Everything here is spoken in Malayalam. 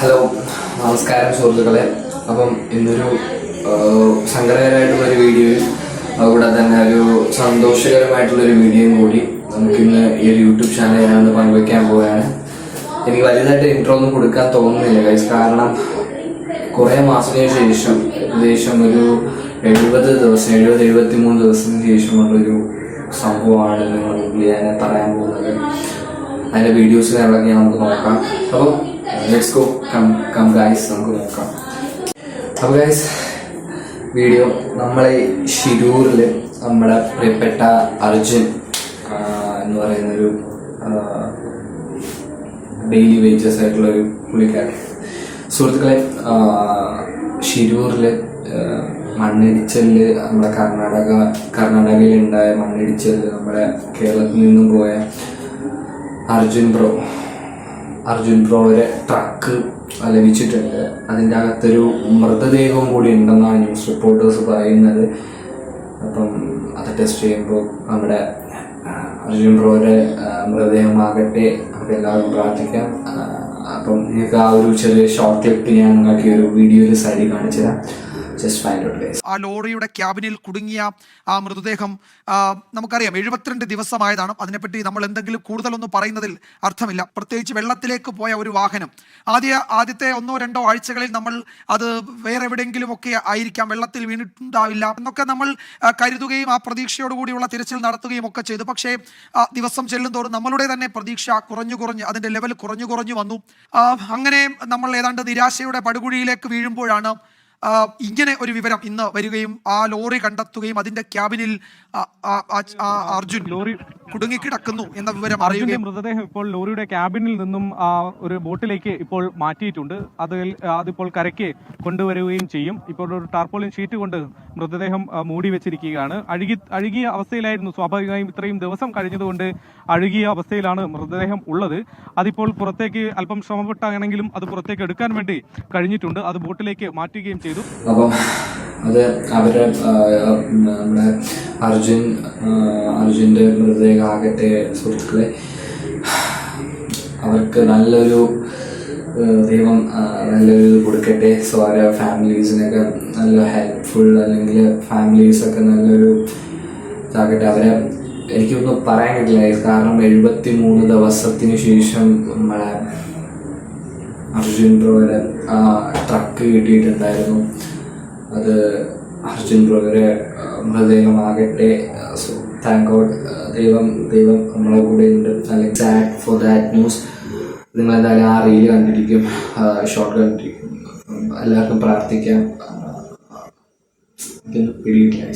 ഹലോ നമസ്കാരം സുഹൃത്തുക്കളെ. അപ്പം ഇന്നൊരു സങ്കടകരമായിട്ടുള്ളൊരു വീഡിയോയും അതുകൂടെ തന്നെ ഒരു സന്തോഷകരമായിട്ടുള്ളൊരു വീഡിയോയും കൂടി നമുക്കിന്ന് ഈ ഒരു യൂട്യൂബ് ചാനൽ ഞാനൊന്ന് പങ്കുവയ്ക്കാൻ പോവുകയാണ്. എനിക്ക് വലുതായിട്ട് ഇൻട്രോ ഒന്നും കൊടുക്കാൻ തോന്നുന്നില്ല ഗൈസ് കാരണം കുറേ മാസത്തിന് ശേഷം ഏകദേശം ഒരു എഴുപത് ദിവസം എഴുപത് എഴുപത്തി മൂന്ന് ദിവസത്തിന് ശേഷമുള്ളൊരു സംഭവമാണ് നിങ്ങൾ ഞാൻ പറയാൻ പോകുന്നത്. അതിന്റെ വീഡിയോസ് കാര്യങ്ങളൊക്കെ നമുക്ക് നോക്കാം. അപ്പോൾ let's go come come guys നമുക്ക് നോക്കാം അപ്പോൾ ഗൈസ് വീഡിയോ നമ്മളെ ഷിരൂരിൽ നമ്മുടെ പ്രിയപ്പെട്ട അർജുൻ എന്ന് പറയുന്നൊരു ഡെയിലി വേജസ് ആയിട്ടുള്ള ഒരു പുള്ളിക്കാരൻ. സുഹൃത്തുക്കളെ ഷിരൂറിൽ ഷിരൂരിൽ മണ്ണിടിച്ചലിൽ നമ്മുടെ കർണാടക കർണാടകയിൽ ഉണ്ടായ മണ്ണിടിച്ചലിൽ നമ്മുടെ കേരളത്തിൽ നിന്നും പോയ അർജുൻ ബ്രോ അർജുൻ ബ്രോയുടെ ട്രക്ക് ലഭിച്ചിട്ടുണ്ട് അതിന്റെ അകത്തൊരു മൃതദേഹവും കൂടി ഉണ്ടെന്നാണ് ന്യൂസ് റിപ്പോർട്ടേഴ്സ് പറയുന്നത്. അപ്പം അത് ടെസ്റ്റ് ചെയ്യുമ്പോൾ നമ്മുടെ അർജുൻ ബ്രോയുടെ മൃതദേഹമാകട്ടെ നമുക്ക് എല്ലാവർക്കും പ്രാർത്ഥിക്കാം. അപ്പം നിങ്ങൾക്ക് ആ ഒരു ചെറിയ ഷോർട്ട് ക്ലിപ്പ് ഞാൻ നിങ്ങൾക്ക് ഒരു വീഡിയോയിൽ സൈഡിൽ കാണിച്ചു തരാം ആ ലോറിയുടെ ക്യാബിനിൽ കുടുങ്ങിയ ആ മൃതദേഹം നമുക്കറിയാം എഴുപത്തിരണ്ട് ദിവസമായതാണ്. അതിനെപ്പറ്റി നമ്മൾ എന്തെങ്കിലും കൂടുതലൊന്നും പറയുന്നതിൽ അർത്ഥമില്ല. പ്രത്യേകിച്ച് വെള്ളത്തിലേക്ക് പോയ ഒരു വാഹനം. ആദ്യ ആദ്യത്തെ ഒന്നോ രണ്ടോ ആഴ്ചകളിൽ നമ്മൾ അത് വേറെ എവിടെയെങ്കിലും ഒക്കെ ആയിരിക്കാം. വെള്ളത്തിൽ വീണിട്ടുണ്ടാവില്ല എന്നൊക്കെ നമ്മൾ കരുതുകയും ആ പ്രതീക്ഷയോടുകൂടിയുള്ള തിരച്ചിൽ നടത്തുകയും ഒക്കെ ചെയ്തു. പക്ഷേ ദിവസം ചെല്ലും തോറും നമ്മളുടെ തന്നെ പ്രതീക്ഷ കുറഞ്ഞു കുറഞ്ഞ് അതിന്റെ ലെവൽ കുറഞ്ഞു കുറഞ്ഞു വന്നു. അങ്ങനെ നമ്മൾ ഏതാണ്ട് നിരാശയുടെ പടുകുഴിയിലേക്ക് വീഴുമ്പോഴാണ് ഇങ്ങനെ ഒരു വിവരം ഇന്ന് വരികയും ആ ലോറി കണ്ടെത്തുകയും അതിന്റെ ക്യാബിനിൽ അർജുൻ ലോറി കുടുങ്ങിക്കിടക്കുന്നു എന്ന വിവരം അറിയുകയും മൃതദേഹം ഇപ്പോൾ ലോറിയുടെ ക്യാബിനിൽ നിന്നും ആ, ഒരു ബോട്ടിലേക്ക് ഇപ്പോൾ മാറ്റിയിട്ടുണ്ട്. അത് അതിപ്പോൾ കരയ്ക്ക് കൊണ്ടുവരികയും ചെയ്യും. ഇപ്പോൾ ഒരു ടാർപോളിൻ ഷീറ്റ് കൊണ്ട് മൃതദേഹം മൂടി വെച്ചിരിക്കുകയാണ്. അഴുകി അഴുകിയ അവസ്ഥയിലായിരുന്നു. സ്വാഭാവികമായും ഇത്രയും ദിവസം കഴിഞ്ഞതുകൊണ്ട് അഴുകിയ അവസ്ഥയിലാണ് മൃതദേഹം ഉള്ളത്. അതിപ്പോൾ പുറത്തേക്ക് അല്പം ശ്രമപ്പെട്ടാണെങ്കിലും അത് പുറത്തേക്ക് എടുക്കാൻ വേണ്ടി കഴിഞ്ഞിട്ടുണ്ട്. അത് ബോട്ടിലേക്ക് മാറ്റുകയും ചെയ്തു. അത് അവരെ നമ്മുടെ അർജുൻ അർജുന്റെ മൃതദേഹം ആകട്ടെ സുഹൃത്തുക്കളെ അവർക്ക് നല്ലൊരു ദൈവം നല്ലൊരു കൊടുക്കട്ടെ. സോ അവരെ ഫാമിലീസിനൊക്കെ നല്ല ഹെൽപ്ഫുൾ അല്ലെങ്കിൽ ഫാമിലീസൊക്കെ നല്ലൊരു ഇതാകട്ടെ. അവരെ എനിക്കൊന്നും പറയാൻ കിട്ടില്ല. കാരണം എഴുപത്തി മൂന്ന് ദിവസത്തിന് ശേഷം നമ്മളെ അർജുൻ ബ്രോയുടെ ട്രക്ക് കിട്ടിയിട്ടുണ്ടായിരുന്നു. അത് അർജുൻ ആ, മൃതദേഹമാകട്ടെ സോ താങ്ക് ഗോഡ് ദൈവം ദൈവം നമ്മളെ കൂടെ ഉണ്ട്. അല്ലെങ്കിൽ സാഡ് ഫോർ ദാറ്റ് ന്യൂസ് നിങ്ങൾ എന്തായാലും ആ റീൽ കണ്ടിരിക്കും ഷോർട്ട് കണ്ടിരിക്കും. എല്ലാവർക്കും പ്രാർത്ഥിക്കാം. എനിക്കൊന്നും പിടിയിട്ടില്ല